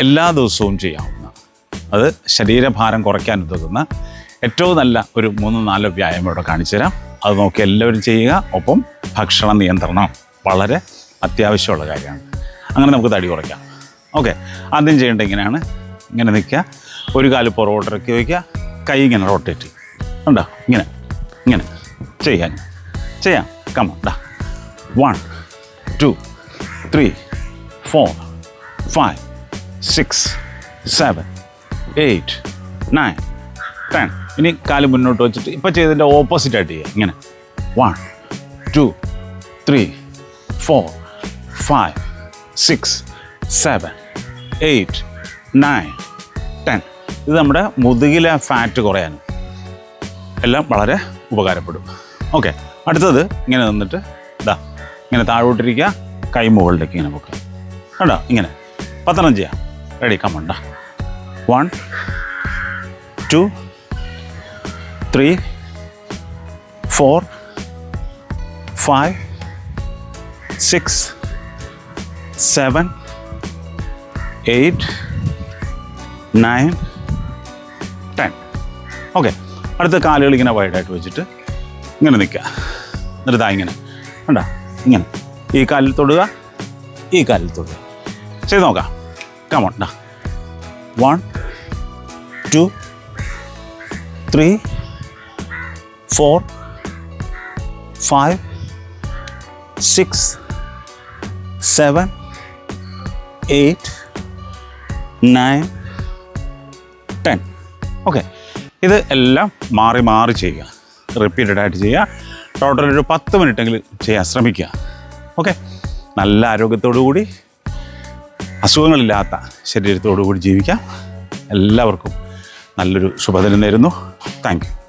എല്ലാ ദിവസവും ചെയ്യാവുന്ന അത് ശരീരഭാരം കുറയ്ക്കാൻ ഉതകുന്ന ഏറ്റവും നല്ല ഒരു മൂന്ന് നാല് വ്യായാമം ഇവിടെ കാണിച്ചു തരാം. അത് നോക്കി എല്ലാവരും ചെയ്യുക. ഒപ്പം ഭക്ഷണ നിയന്ത്രണം വളരെ അത്യാവശ്യമുള്ള കാര്യമാണ്. അങ്ങനെ നമുക്ക് തടി കുറയ്ക്കാം. ഓക്കെ. ആദ്യം ചെയ്യേണ്ടത് ഇങ്ങനെയാണ്. ഇങ്ങനെ നിൽക്കുക. ഒരു കാൽ പുറകോട്ടിറക്കി വയ്ക്കുക. കൈ ഇങ്ങനെ റൊട്ടേറ്റ് ചെയ്യും ഉണ്ടോ ഇങ്ങനെ. ഇങ്ങനെ. ചെയ്യാൻ ചെയ്യാം. കമ്മ one two three four five six seven eight nine ten ഇനി കാൽ മുന്നോട്ട് വെച്ചിട്ട് ഇപ്പം ചെയ്തതിന്റെ ഓപ്പോസിറ്റ് ആയിട്ട് ചെയ്യുക ഇങ്ങനെ. One two three four five six seven eight nine ten ഇത് നമ്മുടെ മുതുകിലെ ഫാറ്റ് കുറയാനും എല്ലാം വളരെ ഉപകാരപ്പെടും. ഓക്കെ അടുത്തത് ഇങ്ങനെ നിന്നിട്ട് ഇതാ ഇങ്ങനെ താഴോട്ടിരിക്കുക കൈ മുകളിലേക്ക് ഇങ്ങനെ വെക്കുക. കണ്ടോ? ഇങ്ങനെ. പത്തെണ്ണം ചെയ്യാം. Ready കമ്മണ്ട one two three four five six seven eight nine ten okay അടുത്ത കാലുകൾ ഇങ്ങനെ വൈഡായിട്ട് വെച്ചിട്ട് ഇങ്ങനെ നിൽക്കുക. എന്നിട്ട് ഇങ്ങനെ. കണ്ടോ? ഇങ്ങനെ. ഈ കാലിൽ തൊടുക ഈ കാലിൽ തൊടുക. ചെയ്ത് നോക്കാം. കമോൺ ഡാ one two three four five six seven eight nine ten okay ഇത് എല്ലാം മാറി മാറി ചെയ്യുക. റിപ്പീറ്റഡ് ആയിട്ട് ചെയ്യുക. ടോട്ടൽ ഒരു പത്ത് മിനിറ്റെങ്കിലും ചെയ്യാൻ ശ്രമിക്കുക. ഓക്കെ നല്ല ആരോഗ്യത്തോടു കൂടി അസുഖങ്ങളില്ലാത്ത ശരീരത്തോടു കൂടി ജീവിക്കാം. എല്ലാവർക്കും നല്ലൊരു ശുഭദിനം നേരുന്നു. താങ്ക്